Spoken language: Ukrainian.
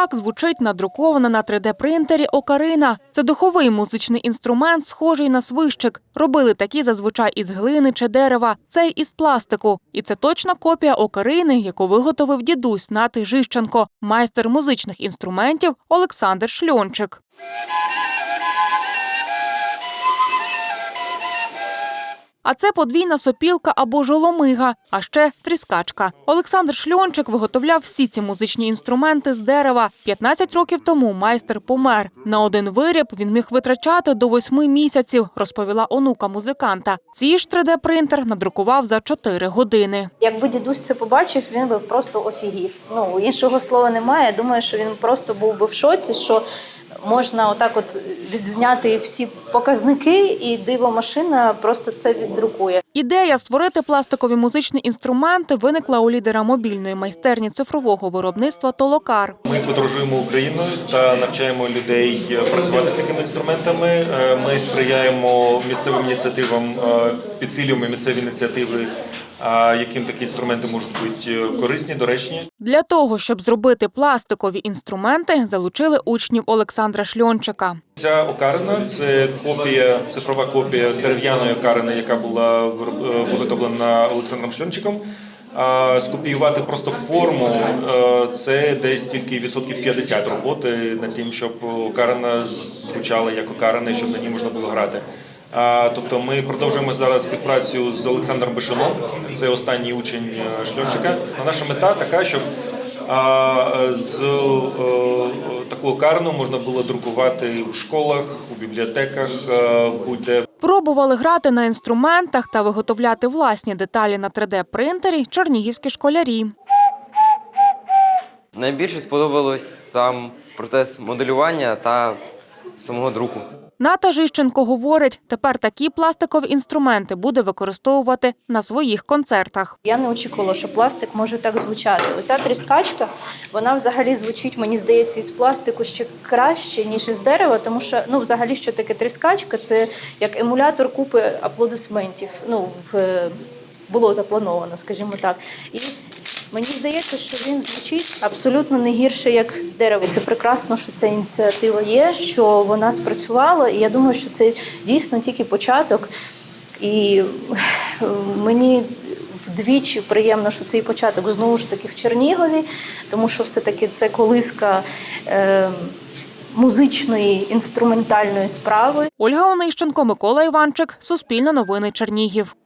Так звучить надрукована на 3D-принтері окарина. Це духовий музичний інструмент, схожий на свищик. Робили такі зазвичай із глини чи дерева, цей із пластику. І це точна копія окарини, яку виготовив дідусь Нати Жищенко, майстер музичних інструментів Олександр Шльончик. А це подвійна сопілка або жоломига, а ще тріскачка. Олександр Шльончик виготовляв всі ці музичні інструменти з дерева. 15 років тому майстер помер. На один виріб він міг витрачати до восьми місяців, розповіла онука музиканта. Ці ж 3D-принтер надрукував за 4 години. Якби дідусь це побачив, він би просто офігів. Ну іншого слова немає. Думаю, що він просто був би в шоці, що можна отак, от відзняти всі показники, і дивомашина просто це віддрукує. Ідея створити пластикові музичні інструменти виникла у лідера мобільної майстерні цифрового виробництва Толокар. Ми подорожуємо Україною та навчаємо людей працювати з такими інструментами. Е, Ми сприяємо місцевим ініціативам, е, підсилюємо місцеві ініціативи, е, яким такі інструменти можуть бути е, корисні, доречні. Для того, щоб зробити пластикові інструменти, залучили учнів Олександра Шльончика. Ця окарина це копія, цифрова копія дерев'яної окарини, яка була е, виготовлена Олександром Шльончиком. А скопіювати просто форму е, це десь тільки відсотків 50 роботи над тим, щоб окарина звучала як окарина, щоб на ній можна було грати. Тобто ми продовжуємо зараз співпрацю з Олександром Бишином, це останній учень е, Шльончика. Наша мета така, щоб з е, таку окарину можна було друкувати у школах, у бібліотеках, е, будь-де Пробували грати на інструментах та виготовляти власні деталі на 3D-принтері чернігівські школярі. Найбільше сподобалось сам процес моделювання та самого друку. Ната Жищенко говорить, тепер такі пластикові інструменти буде використовувати на своїх концертах. Я не очікувала, що пластик може так звучати. Оця тріскачка, вона взагалі звучить, мені здається, із пластику ще краще, ніж із дерева, тому що ну, взагалі, що таке тріскачка, це як емулятор купи аплодисментів. Ну, в, було заплановано, скажімо так. І мені здається, що він звучить абсолютно не гірше, як дерево. Це прекрасно, що ця ініціатива є, що вона спрацювала. І я думаю, що це дійсно тільки початок. І е, мені вдвічі приємно, що цей початок знову ж таки в Чернігові, тому що все-таки це колиска е, музичної інструментальної справи. Ольга Онищенко, Микола Іванчик, Суспільне новини Чернігів.